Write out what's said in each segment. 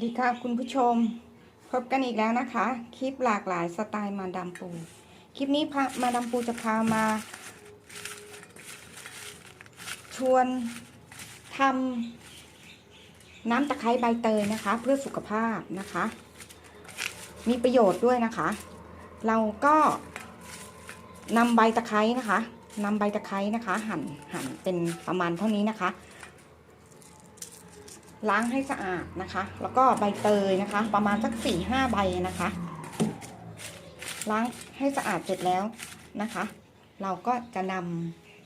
สดีค่ะคุณผู้ชมพบกันอีกแล้วนะคะ คลิปหลากหลายสไตล์มาดามปู คลิปนี้พามาดามปูจะพามา ชวนทำน้ำตะไคร้ใบเตยนะคะ เพื่อสุขภาพนะคะ มีประโยชน์ด้วยนะคะ เราก็นำใบตะไคร้นะคะนำใบตะไคร้นะคะ หั่นหั่นเป็นประมาณเท่านี้นะคะ ล้างให้สะอาดนะคะ แล้วก็ใบเตยนะคะ ประมาณสักสี่ห้าใบนะคะ ล้างให้สะอาดเสร็จแล้วนะคะ เราก็จะน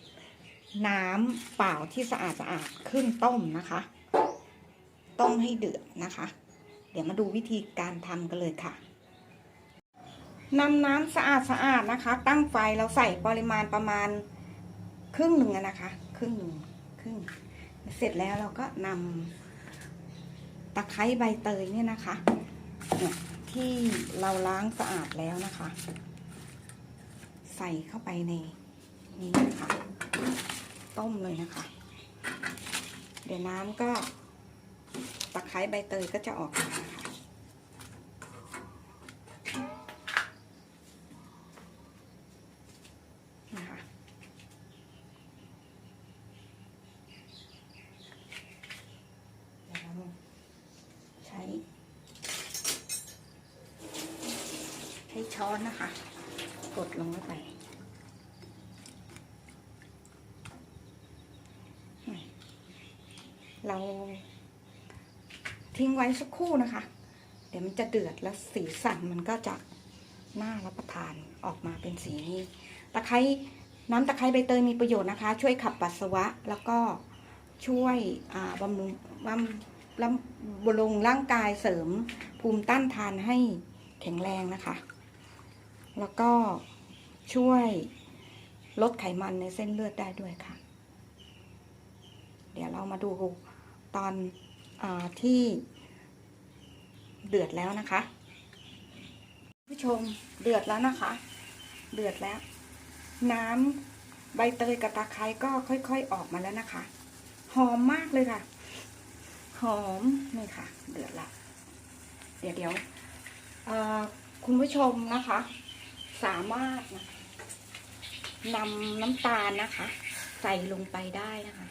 ำน้ำเปล่าที่สะอาดสะอาดขึ้นต้มนะคะ ต้มให้เดือดนะคะ เดี๋ยวมาดูวิธีการทำกันเลยค่ะนำน้ำสะอาดสะอาดนะคะ ตั้งไฟเราใส่ปริมาณประมาณครึ่งหนึ่งนะคะ ครึ่งหนึ่งครึ่งเสร็จแล้วเราก็นำ ตะไคร้ใบเตยเนี่ยนะคะเนี่ยที่เราล้างสะอาดแล้วนะคะ ใส่เข้าไปในนี้นะคะต้มเลยนะคะ เดี๋ยวน้ำก็ตะไคร้ใบเตยก็จะออกมาค่ะนะคะ เดี๋ยวเราใช้ ใช้อนนะคะ กดลงไปเราทิ้งไว้สักครู่นะคะ เดี๋ยวมันจะเดือดแล้วสีสันมันก็จะน่ารับประทานออกมาเป็นสีนี้ ตะไคร้น้ำตะไคร้ใบเตยมีประโยชน์นะคะ ช่วยขับปัสสาวะแล้วก็ช่วยบำรุงบำบำบำรุงร่างกายเสริมภูมิต้านทานให้แข็งแรงนะคะ แล้วก็ช่วยลดไขมันในเส้นเลือดได้ด้วยค่ะ เดี๋ยวเรามาดูตอนอที่เดือดแล้วนะคะ ผู้ชมเดือดแล้วนะคะ เดือดแล้ว น้ำใบเตยกับตะไคร้ก็ค่อยๆออกมาแล้วนะคะ หอมมากเลยค่ะ หอมนี่ค่ะ เดือดละเดี๋ยวเดี๋ยวคุณผู้ชมนะคะ สามารถนำน้ำตาลนะคะ ใส่ลงไปได้นะคะ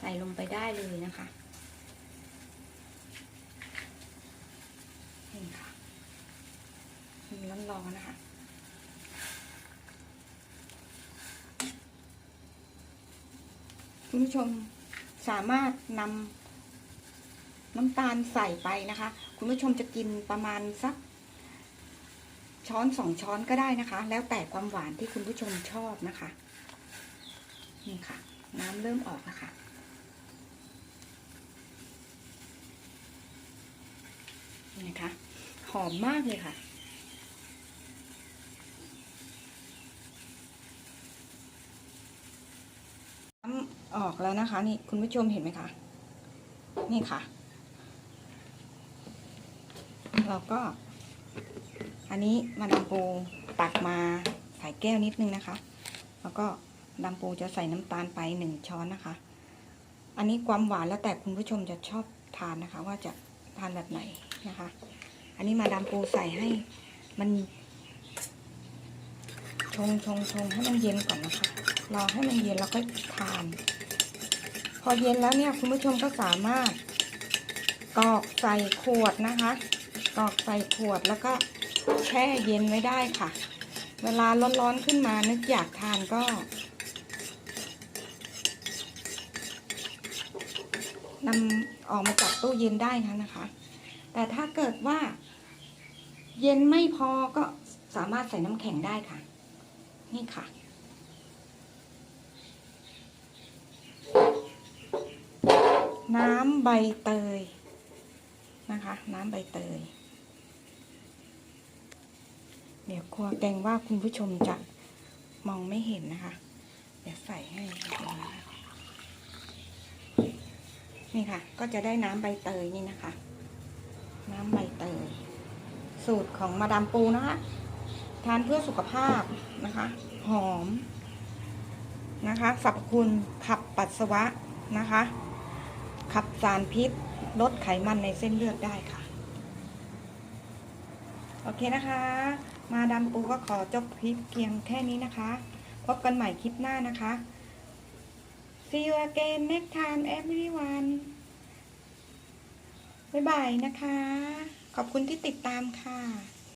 ใส่ลงไปได้เลยนะคะนี่ค่ะมีร้อนนะคะคุณผู้ชมสามารถนำน้ำตาลใส่ไปนะคะ คุณผู้ชมจะกินประมาณสัก ช้อนสองช้อนก็ได้นะคะ แล้วแต่ความหวานที่คุณผู้ชมชอบนะคะ นี่ค่ะ น้ำเริ่มออกแล้วค่ะนี่นะคะ หอมมากเลยค่ะน้ำออกแล้วนะคะ นี่คุณผู้ชมเห็นไหมคะ นี่ค่ะ เราก็ อันนี้มาดามปูตักมาใส่แก้วนิดนึงนะคะ แล้วก็ดามปูจะใส่น้ำตาลไปหนึ่งช้อนนะคะ อันนี้ความหวานแล้วแต่คุณผู้ชมจะชอบทานนะคะ ว่าจะทานแบบไหนนะคะ อันนี้มาดามปูใส่ให้มันชงชงชงให้มันเย็นก่อนนะคะ รอให้มันเย็นแล้วก็ทาน พอเย็นแล้วเนี่ยคุณผู้ชมก็สามารถกรอกใส่ขวดนะคะกรอกใส่ขวดแล้วก็ แช่เย็นไว้ได้ค่ะ เวลาร้อนๆขึ้นมานึกอยากทานก็ นำออกมาจากตู้เย็นได้ค่ะนะคะ แต่ถ้าเกิดว่า เย็นไม่พอก็สามารถใส่น้ำแข็งได้ค่ะ นี่ค่ะน้ำใบเตยนะคะ น้ำใบเตย เดี๋ยวครัวแกงว่าคุณผู้ชมจะมองไม่เห็นนะคะ เดี๋ยวใส่ให้นี่ค่ะ ก็จะได้น้ำใบเตยนี่นะคะ น้ำใบเตย สูตรของมาดามปูนะคะ ทานเพื่อสุขภาพนะคะ หอมนะคะสรรพคุณขับปัสสาวะนะคะ ขับสารพิษ ลดไขมันในเส้นเลือดได้ค่ะ โอเคนะคะ มาดามปูก็ขอจบคลิปเพียงแค่นี้นะคะ พบกันใหม่คลิปหน้านะคะ See you again next time everyone บ๊ายบายนะคะ ขอบคุณที่ติดตามค่ะ